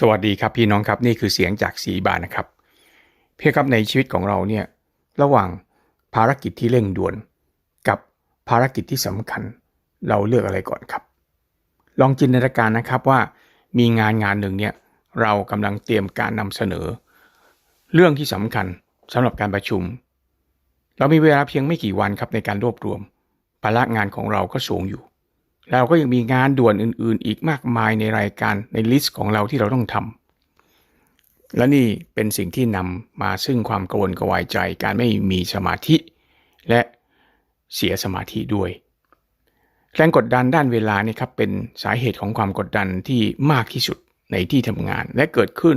สวัสดีครับพี่น้องครับนี่คือเสียงจากสีบานนะครับเพี่ครับในชีวิตของเราเนี่ยระหว่างภารกิจที่เร่งด่วน กับภารกิจที่สำคัญ เราเลือกอะไรก่อนครับ ลองจินตนาการนะครับว่ามีงานงานหนึ่งเนี่ยเรากำลังเตรียมการนำเสนอ เรื่องที่สำคัญสำหรับการประชุม เรามีเวลาเพียงไม่กี่วันครับในการรวบรวมภาระงานของเราก็สูงอยู่ เราก็ยังมีงานด่วนอื่นๆ อีกมากมายในรายการในลิสต์ของเราที่เราต้องทำ และนี่เป็นสิ่งที่นำมาซึ่งความกังวลกวายใจ การไม่มีสมาธิ และเสียสมาธิด้วย แรงกดดันด้านเวลานี่ครับเป็นสาเหตุของความกดดันที่มากที่สุดในที่ทำงานและเกิดขึ้น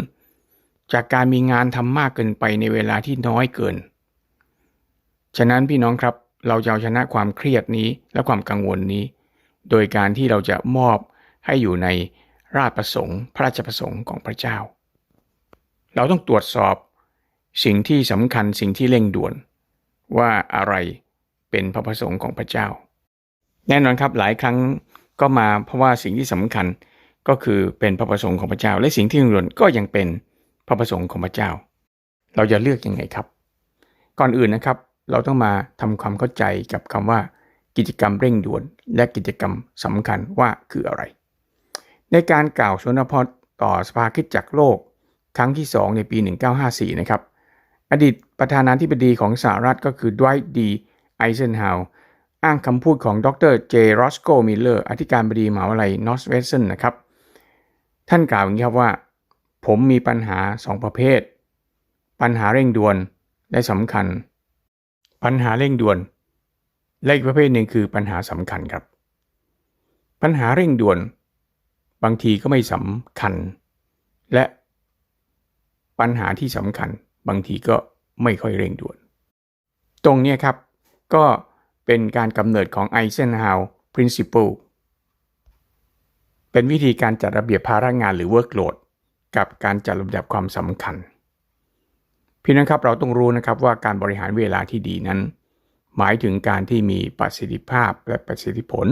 จากการมีงานทำมากเกินไปในเวลาที่น้อยเกิน ฉะนั้นพี่น้องครับเราจะเอาชนะความเครียดนี้และความกังวลนี้ โดยการที่เราจะมอบให้อยู่ในราชประสงค์ พระราชประสงค์ของพระเจ้า เราต้องตรวจสอบสิ่งที่สำคัญสิ่งที่เร่งด่วน ว่าอะไรเป็นพระประสงค์ของพระเจ้า แน่นอนครับหลายครั้งก็มาเพราะว่าสิ่งที่สำคัญก็คือเป็นพระประสงค์ของพระเจ้า และสิ่งที่เร่งด่วนก็ยังเป็นพระประสงค์ของพระเจ้า เราจะเลือกยังไงครับ ก่อนอื่นนะครับ เราต้องมาทำความเข้าใจกับคำว่า กิจกรรมเร่งด่วน และกิจกรรมสำคัญว่าคืออะไร ในการกล่าวสนพรต่อสภาคิดจักรโลก ครั้งที่ 2 ในปี 1954 นะครับ อดีตประธานาธิบดีของสหรัฐก็คือดไวท์ดีไอเซนฮาวอ้างคำพูดของดรเจรอสโกมิลเลอร์อธิการบดีมหาวิทยาลัยนอร์ทเวสเทนนะครับ ท่านกล่าวอย่างนี้ครับว่า ผมมีปัญหา 2 ประเภท ปัญหาเร่งด่วนและสำคัญ ปัญหาเร่งด่วน และอีกประเภทหนึ่งคือปัญหาสำคัญครับ ปัญหาเร่งด่วน บางทีก็ไม่สำคัญ และปัญหาที่สำคัญ บางทีก็ไม่ค่อยเร่งด่วน ตรงนี้ครับ ก็เป็นการกำเนิดของ Eisenhower Principle เป็นวิธีการจัดระเบียบภาระงานหรือ workload กับการจัดลำดับความสำคัญ พี่น้องครับเราต้องรู้นะครับว่าการบริหารเวลาที่ดีนั้น หมายถึงการที่มีประสิทธิภาพและประสิทธิผล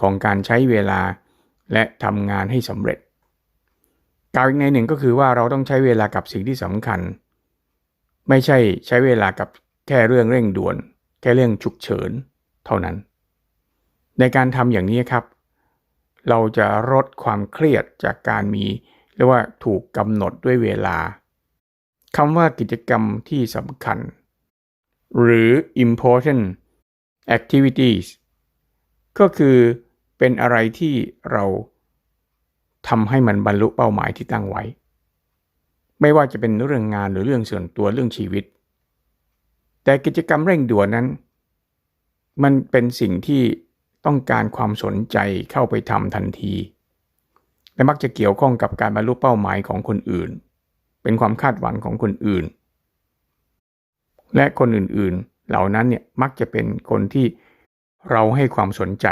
ของการใช้เวลาและทำงานให้สำเร็จกล่าวอีกในหนึ่งก็คือว่าเราต้องใช้เวลากับสิ่งที่สำคัญ ไม่ใช่ใช้เวลากับแค่เรื่องเร่งด่วน แค่เรื่องฉุกเฉินเท่านั้น ในการทำอย่างนี้ครับ เราจะลดความเครียดจากการมีเรียกว่าถูกกำหนดด้วยเวลาคำว่ากิจกรรมที่สำคัญ หรือ important activities ก็คือเป็นอะไรที่เราทำให้มันบรรลุเป้าหมายที่ตั้งไว้ ไม่ว่าจะเป็นเรื่องงานหรือเรื่องส่วนตัวเรื่องชีวิต แต่กิจกรรมเร่งด่วนนั้น มันเป็นสิ่งที่ต้องการความสนใจเข้าไปทำทันที และมักจะเกี่ยวข้องกับการบรรลุเป้าหมายของคนอื่น เป็นความคาดหวังของคนอื่น และคนอื่นๆ เหล่านั้นเนี่ยมักจะเป็นคนที่เราให้ความสนใจ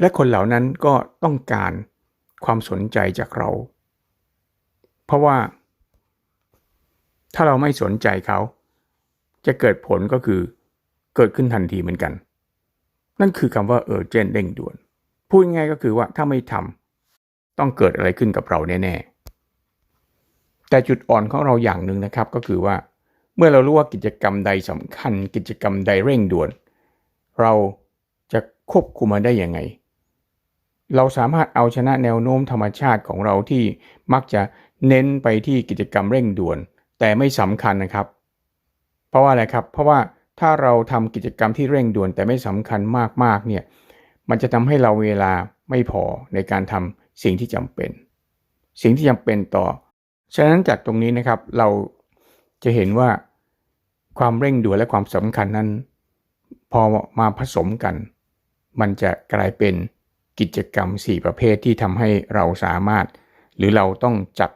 และคนเหล่านั้นก็ต้องการความสนใจจากเรา เพราะว่า ถ้าเราไม่สนใจเขา จะเกิดผลก็คือเกิดขึ้นทันทีเหมือนกัน นั่นคือคำว่าเออเจนเร่งด่วน พูดง่ายก็คือว่าถ้าไม่ทำต้องเกิดอะไรขึ้นกับเราแน่ๆแต่จุดอ่อนของเราอย่างหนึ่งนะครับก็คือว่า เมื่อเรารู้ว่ากิจกรรมใดสำคัญ กิจกรรมใดเร่งด่วน เราจะควบคุมมันได้ยังไง เราสามารถเอาชนะแนวโน้มธรรมชาติของเราที่มักจะเน้นไปที่กิจกรรมเร่งด่วน แต่ไม่สำคัญนะครับ เพราะว่าอะไรครับ เพราะว่าถ้าเราทำกิจกรรมที่เร่งด่วนแต่ไม่สำคัญมากๆเนี่ยมันจะทำให้เราเวลาไม่พอในการทำสิ่งที่จำเป็น สิ่งที่จำเป็นต่อ ฉะนั้นจากตรงนี้นะครับเรา จะเห็นว่าความเร่งด่วนและความสำคัญนั้น พอมาผสมกัน มันจะกลายเป็นกิจกรรม 4 ประเภทที่ทำให้เราสามารถ หรือเราต้องจัด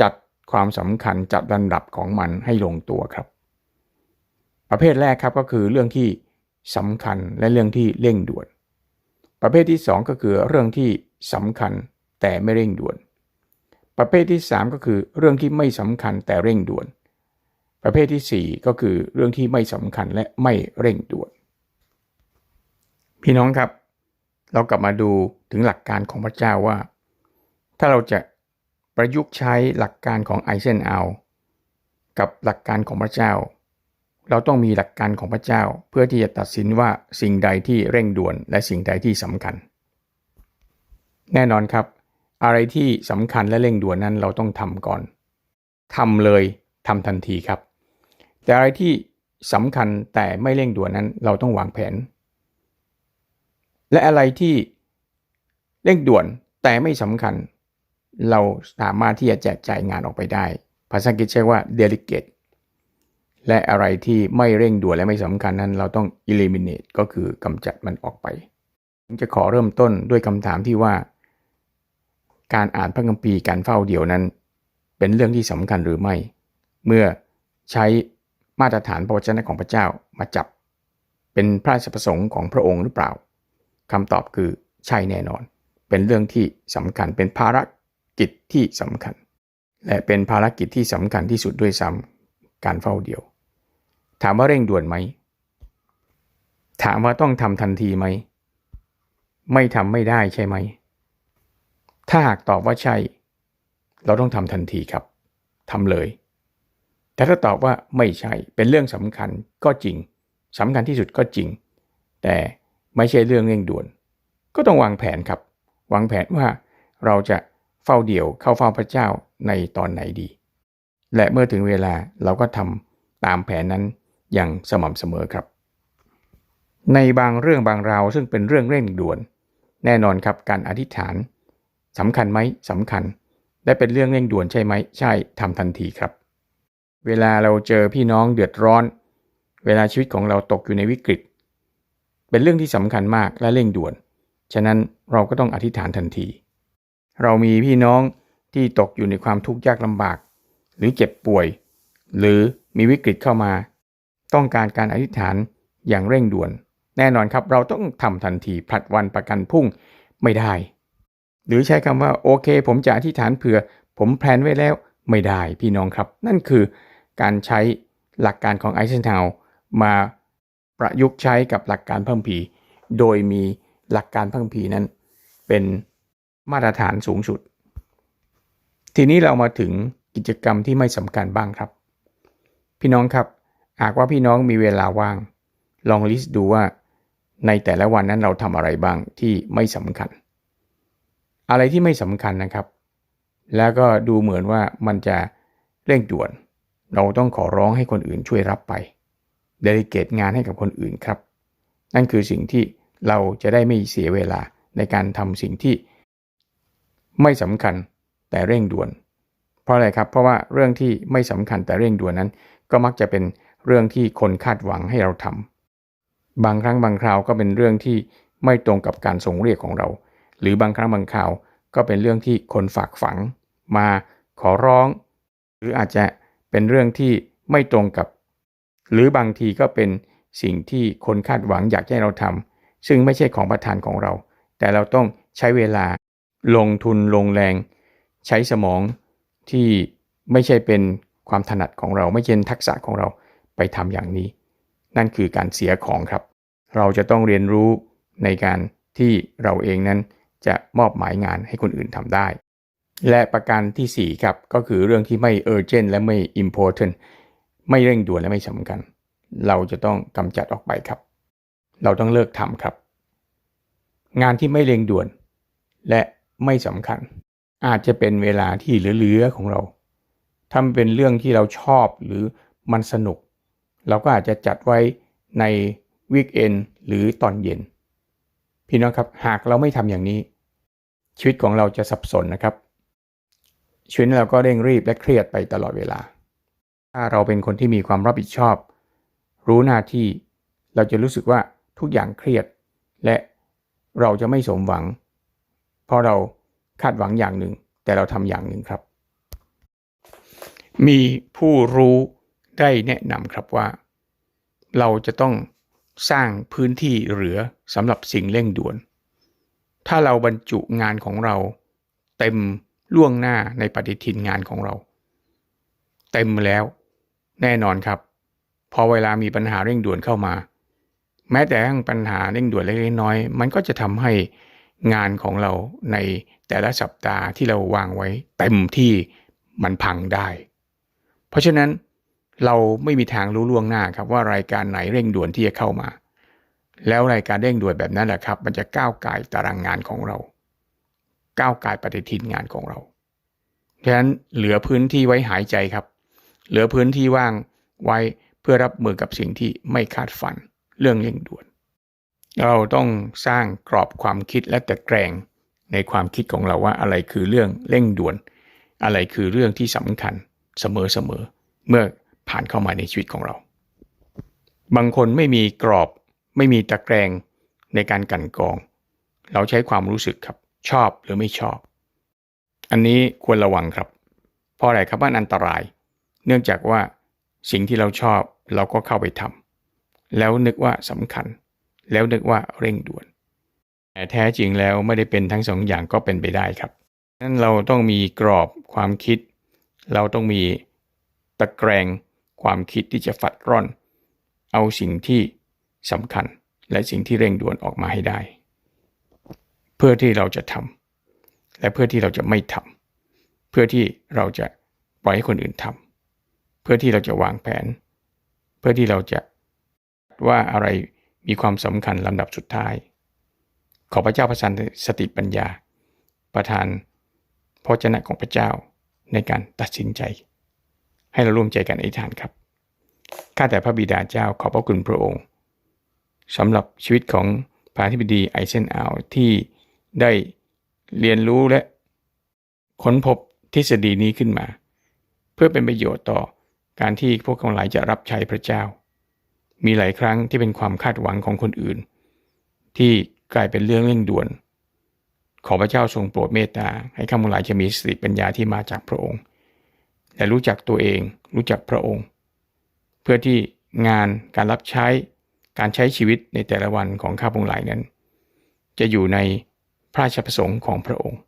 จัดความสำคัญจัดลำดับของมันให้ลงตัวครับ ประเภทแรกครับก็คือเรื่องที่สำคัญและเรื่องที่เร่งด่วน ประเภทที่ 2 ก็คือเรื่องที่สำคัญแต่ไม่เร่งด่วน ประเภทที่ 3 ก็คือเรื่องที่ไม่สำคัญแต่เร่งด่วน ประเภทที่ 4 ก็คือเรื่องที่ไม่สำคัญและไม่เร่งด่วน พี่น้องครับ เรากลับมาดูถึงหลักการของพระเจ้าว่า ถ้าเราจะประยุกต์ใช้หลักการของไอเซนเอากับหลักการของพระเจ้า เราต้องมีหลักการของพระเจ้า เพื่อที่จะตัดสินว่าสิ่งใดที่เร่งด่วน และสิ่งใดที่สำคัญ แน่นอนครับ อะไรที่สำคัญและเร่งด่วนนั้นเราต้องทำก่อนทำเลยทำทันทีครับ แต่อะไรที่สำคัญแต่ไม่เร่งด่วนนั้นเราต้องวางแผน และอะไรที่เร่งด่วนแต่ไม่สำคัญ เราสามารถที่จะแจกจ่ายงานออกไปได้ ภาษาอังกฤษใช้ว่า delegate และอะไรที่ไม่เร่งด่วนและไม่สำคัญนั้น เราต้อง eliminate ก็คือกำจัดมันออกไปผมจะขอเริ่มต้นด้วยคำถามที่ว่า การอ่านพระคัมภีร์การเฝ้าเดี่ยวนั้น เป็นเรื่องที่สำคัญหรือไม่ เมื่อใช้ มาตรฐานพระวจนะของพระเจ้ามาจับ เป็นพระราชประสงค์ของพระองค์หรือเปล่าคำตอบคือใช่แน่นอน เป็นเรื่องที่สำคัญเป็นภารกิจที่สำคัญ และเป็นภารกิจที่สำคัญที่สุดด้วยซ้ำการเฝ้าเดี่ยว ถามว่าเร่งด่วนไหม ถามว่าต้องทำทันทีไหม ไม่ทำไม่ได้ใช่ไหม ถ้าหากตอบว่าใช่ เราต้องทำทันทีครับทำเลย แต่ถ้าตอบว่าไม่ใช่ เป็นเรื่องสำคัญก็จริงสำคัญที่สุดก็จริง แต่ไม่ใช่เรื่องเร่งด่วน ก็ต้องวางแผนครับ วางแผนว่าเราจะเฝ้าเดี่ยวเข้าเฝ้าพระเจ้าในตอนไหนดี และเมื่อถึงเวลาเราก็ทำตามแผนนั้นอย่างสม่ำเสมอครับ ในบางเรื่องบางราวซึ่งเป็นเรื่องเร่งด่วน แน่นอนครับการอธิษฐานสำคัญไหมสำคัญ และเป็นเรื่องเร่งด่วนใช่ไหมใช่ทำทันทีครับ เวลาเราเจอพี่น้องเดือดร้อน เวลาชีวิตของเราตกอยู่ในวิกฤต เป็นเรื่องที่สำคัญมากและเร่งด่วน ฉะนั้นเราก็ต้องอธิษฐานทันที เรามีพี่น้องที่ตกอยู่ในความทุกข์ยากลำบาก หรือเจ็บป่วย หรือมีวิกฤตเข้ามา ต้องการการอธิษฐานอย่างเร่งด่วน แน่นอนครับเราต้องทำทันทีผลัดวันประกันพรุ่งไม่ได้ หรือใช้คำว่าโอเค ผมจะอธิษฐานเผื่อ ผมแพลนไว้แล้วไม่ได้พี่น้องครับ นั่นคือ การใช้หลักการของไอเซนทาวมาประยุกต์ใช้กับหลักการเพิ่มผี โดยมีหลักการเพิ่มผีนั้น เป็นมาตรฐานสูงสุด ทีนี้เรามาถึงกิจกรรมที่ไม่สำคัญบ้างครับ พี่น้องครับ หากว่าพี่น้องมีเวลาว่าง ลองลิสต์ดูว่า ในแต่ละวันนั้นเราทำอะไรบ้างที่ไม่สำคัญ อะไรที่ไม่สำคัญนะครับ แล้วก็ดูเหมือนว่ามันจะเร่งด่วน เราต้องขอร้องให้คนอื่นช่วยรับไปเดลิเกตงานให้กับคนอื่นครับ นั่นคือสิ่งที่เราจะได้ไม่เสียเวลาในการทำสิ่งที่ ไม่สำคัญแต่เร่งด่วน เพราะอะไรครับ เพราะว่าเรื่องที่ไม่สำคัญแต่เร่งด่วนนั้น ก็มักจะเป็นเรื่องที่คนคาดหวังให้เราทำบางครั้งบางคราวก็เป็นเรื่องที่ไม่ตรงกับการทรงเรียกของเรา หรือบางครั้งบางคราวก็เป็นเรื่องที่คนฝากฝัง มาขอร้อง หรืออาจจะ เป็นเรื่องที่ไม่ตรงกับ หรือบางทีก็เป็นสิ่งที่คนคาดหวังอยากให้เราทำซึ่งไม่ใช่ของประทานของเรา แต่เราต้องใช้เวลาลงทุนลงแรง ใช้สมองที่ไม่ใช่เป็นความถนัดของเรา ไม่ใช่ทักษะของเราไปทำอย่างนี้ นั่นคือการเสียของครับ เราจะต้องเรียนรู้ในการที่เราเองนั้นจะมอบหมายงานให้คนอื่นทำได้ และประการที่ 4 ครับ ก็คือเรื่องที่ไม่ urgent และไม่ important ไม่เร่งด่วนและไม่สำคัญ เราจะต้องกำจัดออกไปครับ เราต้องเลิกทำครับ งานที่ไม่เร่งด่วน และไม่สำคัญ อาจจะเป็นเวลาที่เหลือๆของเราถ้ามันเป็นเรื่องที่เราชอบหรือมันสนุก เราก็อาจจะจัดไว้ในวีคเอนหรือตอนเย็น พี่น้องครับหากเราไม่ทำอย่างนี้ ชีวิตของเราจะสับสนนะครับ ชีวิตเราก็เร่งรีบและเครียดไปตลอดเวลา ถ้าเราเป็นคนที่มีความรับผิดชอบ รู้หน้าที่ เราจะรู้สึกว่าทุกอย่างเครียด และเราจะไม่สมหวัง เพราะเราคาดหวังอย่างหนึ่ง แต่เราทำอย่างหนึ่งครับ มีผู้รู้ได้แนะนำครับว่า เราจะต้องสร้างพื้นที่เหลือสำหรับสิ่งเร่งด่วน ถ้าเราบรรจุงานของเราเต็ม ล่วงหน้าในปฏิทินงานของเรา เต็มแล้ว แน่นอนครับ พอเวลามีปัญหาเร่งด่วนเข้ามา แม้แต่ปัญหาเร่งด่วนเล็กน้อยมันก็จะทำให้งานของเราในแต่ละสัปดาห์ที่เราวางไว้ เต็มที่มันพังได้ เพราะฉะนั้นเราไม่มีทางรู้ล่วงหน้าครับว่ารายการไหนเร่งด่วนที่จะเข้ามา แล้วรายการเร่งด่วนแบบนั้นแหละครับ มันจะก้าวไก่ตารางงานของเรา ก้าวไก่ปฏิทินงานของเราเพราะฉะนั้นเหลือพื้นที่ไว้หายใจครับ เหลือพื้นที่ว่างไว้เพื่อรับมือกับสิ่งที่ไม่คาดฝันเรื่องเร่งด่วน เราต้องสร้างกรอบความคิดและตะแกรงในความคิดของเราว่าอะไรคือเรื่องเร่งด่วน อะไรคือเรื่องที่สำคัญเสมอๆเมื่อผ่านเข้ามาในชีวิตของเรา บางคนไม่มีกรอบไม่มีตะแกรงในการกันกอง เราใช้ความรู้สึกครับ ชอบหรือไม่ชอบ อันนี้ควรระวังครับ เพราะอะไรครับมันอันตราย เนื่องจากว่าสิ่งที่เราชอบเราก็เข้าไปทำแล้วนึกว่าสำคัญ แล้วนึกว่าเร่งด่วน แต่แท้จริงแล้วไม่ได้เป็นทั้งสองอย่างก็เป็นไปได้ครับนั้นเราต้องมีกรอบความคิด เราต้องมีตะแกรงความคิดที่จะฝัดร่อน เอาสิ่งที่สำคัญและสิ่งที่เร่งด่วนออกมาให้ได้ เพื่อที่เราจะทำและเพื่อที่เราจะไม่ทำเพื่อที่เราจะปล่อยให้คนอื่นทำเพื่อที่เราจะวางแผน เพื่อที่เราจะว่าอะไรมีความสำคัญลำดับสุดท้าย ขอพระเจ้าประทานสติปัญญา ประทานพระเจนะของพระเจ้าในการตัดสินใจ ให้เราร่วมใจกันอธิษฐานครับข้าแต่พระบิดาเจ้าขอบพระคุณพระองค์สำหรับชีวิตของพระธิบดีไอเซนอาวที่ ได้เรียนรู้และค้นพบทฤษฎีนี้ขึ้นมา เพื่อเป็นประโยชน์ต่อการที่พวกเขาหลายจะรับใช้พระเจ้า มีหลายครั้งที่เป็นความคาดหวังของคนอื่น ที่กลายเป็นเรื่องเร่งด่วน ขอพระเจ้าทรงโปรดเมตตาให้ข้าพเจ้าจะมีสติปัญญาที่มาจากพระองค์และรู้จักตัวเองรู้จักพระองค์ เพื่อที่งานการรับใช้การใช้ชีวิตในแต่ละวันของข้าพงหลายนั้น จะอยู่ใน พระราชประสงค์ของพระองค์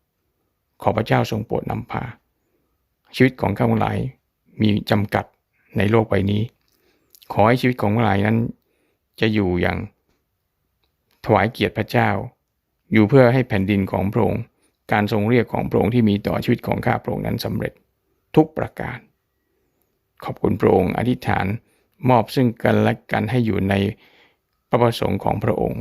ขอพระเจ้าทรงโปรดนำพา ชีวิตของข้าพงหลายมีจำกัดในโลกใบนี้ ขอให้ชีวิตของข้าพงหลายนั้น จะอยู่อย่างถวายเกียรติพระเจ้า อยู่เพื่อให้แผ่นดินของพระองค์ การทรงเรียกของพระองค์ที่มีต่อชีวิตของข้าพระองค์นั้นสำเร็จทุกประการ ขอบคุณพระองค์อธิษฐานมอบซึ่งกันและกันให้อยู่ในพระประสงค์ของพระองค์